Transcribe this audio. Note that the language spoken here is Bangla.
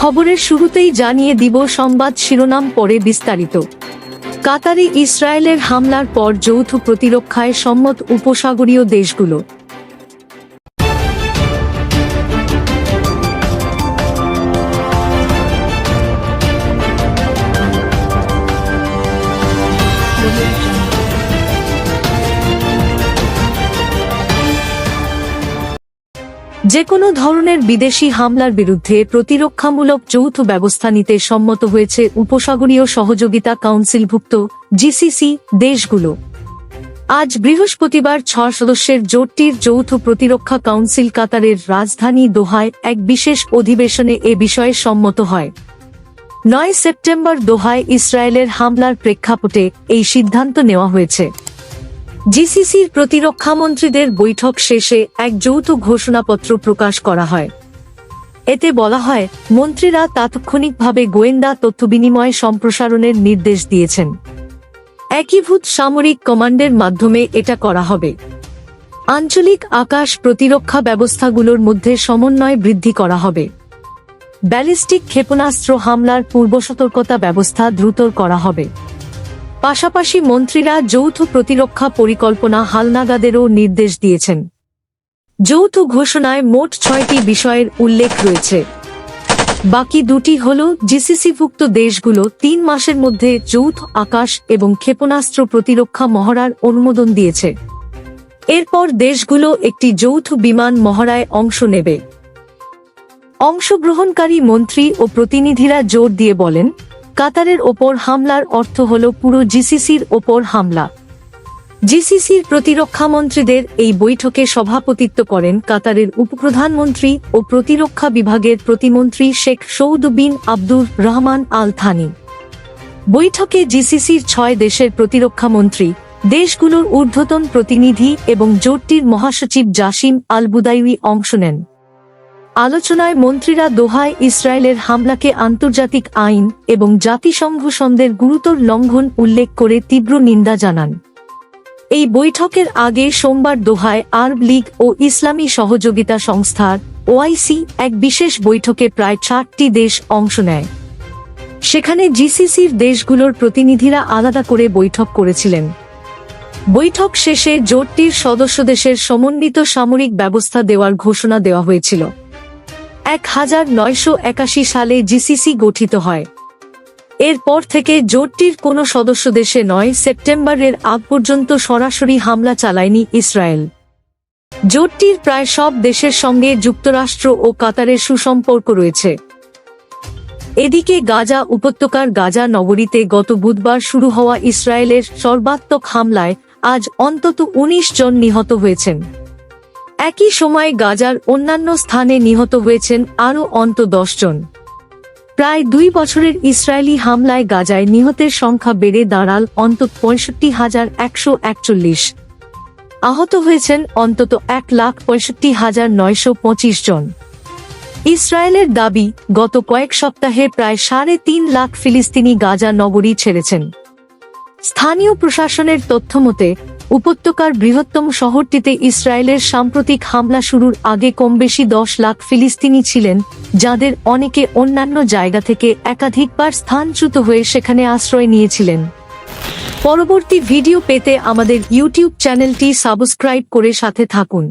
খবরের শুরুতেই জানিয়ে দিব সংবাদ শিরোনাম পরে বিস্তারিত। কাতারে ইসরায়েলের হামলার পর যৌথ প্রতিরক্ষায় সম্মত উপসাগরীয় দেশগুলো। যে কোনো ধরনের বিদেশি হামলার বিরুদ্ধে প্রতিরক্ষামূলক যৌথ ব্যবস্থা নিতে সম্মত হয়েছে উপসাগরীয় সহযোগিতা কাউন্সিলভুক্ত জিসিসি দেশগুলো। আজ বৃহস্পতিবার ছ সদস্যের জোটটির যৌথ প্রতিরক্ষা কাউন্সিল কাতারের রাজধানী দোহায় এক বিশেষ অধিবেশনে এ বিষয়ে সম্মত হয়। নয় সেপ্টেম্বর দোহায় ইসরায়েলের হামলার প্রেক্ষাপটে এই সিদ্ধান্ত নেওয়া হয়েছে। জিসিসির প্রতিরক্ষামন্ত্রীদের বৈঠক শেষে এক যৌথ ঘোষণাপত্র প্রকাশ করা হয়। এতে বলা হয়, মন্ত্রীরা তাৎক্ষণিকভাবে গোয়েন্দা তথ্য বিনিময় সম্প্রসারণের নির্দেশ দিয়েছেন। একীভূত সামরিক কমান্ডের মাধ্যমে এটা করা হবে। আঞ্চলিক আকাশ প্রতিরক্ষা ব্যবস্থাগুলোর মধ্যে সমন্বয় বৃদ্ধি করা হবে। ব্যালিস্টিক ক্ষেপণাস্ত্র হামলার পূর্বসতর্কতা ব্যবস্থা দ্রুত করা হবে। পাশাপাশি মন্ত্রীরা যৌথ প্রতিরক্ষা পরিকল্পনা হালনাগাদেরও নির্দেশ দিয়েছেন। যৌথ ঘোষণায় মোট ছয়টি বিষয়ের উল্লেখ রয়েছে। বাকি দুটি হল জিসিসিভুক্ত দেশগুলো তিন মাসের মধ্যে যৌথ আকাশ এবং ক্ষেপণাস্ত্র প্রতিরক্ষা মহড়ার অনুমোদন দিয়েছে। এরপর দেশগুলো একটি যৌথ বিমান মহড়ায় অংশ নেবে। অংশগ্রহণকারী মন্ত্রী ও প্রতিনিধিরা জোর দিয়ে বলেন কাতারের ওপর হামলার অর্থ হল পুরো জিসিসির ওপর হামলা। জিসিসির প্রতিরক্ষামন্ত্রীদের এই বৈঠকে সভাপতিত্ব করেন কাতারের উপপ্রধানমন্ত্রী ও প্রতিরক্ষা বিভাগের প্রতিমন্ত্রী Sheikh Saud bin Abdur Rahman Al Thani বৈঠকে জিসিসির ছয় দেশের প্রতিরক্ষামন্ত্রী দেশগুলোর ঊর্ধ্বতন প্রতিনিধি এবং জোটটির মহাসচিব জাসিম আল বুদাইউই অংশ নেন। আলোচনায় মন্ত্রীরা দোহায় ইসরায়েলের হামলাকে আন্তর্জাতিক আইন এবং জাতিসংঘ সন্দের গুরুতর লঙ্ঘন উল্লেখ করে তীব্র নিন্দা জানান। এই বৈঠকের আগে সোমবার দোহায় আরব লীগ ও ইসলামী সহযোগিতা সংস্থার ওআইসি এক বিশেষ বৈঠকে প্রায় ষাটটি দেশ অংশ নেয়। সেখানে জিসিসির দেশগুলোর প্রতিনিধিরা আলাদা করে বৈঠক করেছিলেন। বৈঠক শেষে জোটটির সদস্য দেশের সমন্বিত সামরিক ব্যবস্থা দেওয়ার ঘোষণা দেওয়া হয়েছিল। এক হাজার নয়শো একাশি সালে জিসিসি গঠিত হয়। এরপর থেকে জোটটির কোনো সদস্য দেশে নয়, সেপ্টেম্বরের আগ পর্যন্ত সরাসরি হামলা চালায়নি ইসরায়েল। জোটটির প্রায় সব দেশের সঙ্গে যুক্তরাষ্ট্র ও কাতারের সুসম্পর্ক রয়েছে। এদিকে গাজা উপত্যকার গাজা নগরীতে গত বুধবার শুরু হওয়া ইসরায়েলের সর্বাত্মক হামলায় আজ অন্তত ১৯ জন নিহত হয়েছেন। একই সময় গাজার অন্যান্য স্থানে নিহত হয়েছেন আরও অন্ত জন প্রায় দুই বছরের ইসরায়েলি হামলায় গাজায় নিহতের সংখ্যা বেড়ে দাঁড়াল অন্তত পঁয়ষট্টি হাজার একশো একচল্লিশ। আহত হয়েছেন অন্তত এক লাখ পঁয়ষট্টি হাজার নয়শো পঁচিশ জন। ইসরায়েলের দাবি, গত কয়েক সপ্তাহে প্রায় সাড়ে তিন লাখ ফিলিস্তিনি গাজা নগরী ছেড়েছেন। স্থানীয় প্রশাসনের তথ্যমতে উপত্যকার বৃহত্তম শহরটিতে ইসরায়েলের সাম্প্রতিক হামলা শুরুর আগে কমবেশি দশ লাখ ফিলিস্তিনি ছিলেন, যাদের অনেকে অন্যান্য জায়গা থেকে একাধিকবার স্থানচ্যুত হয়ে সেখানে আশ্রয় নিয়েছিলেন। পরবর্তী ভিডিও পেতে আমাদের ইউটিউব চ্যানেলটি সাবস্ক্রাইব করে সাথে থাকুন।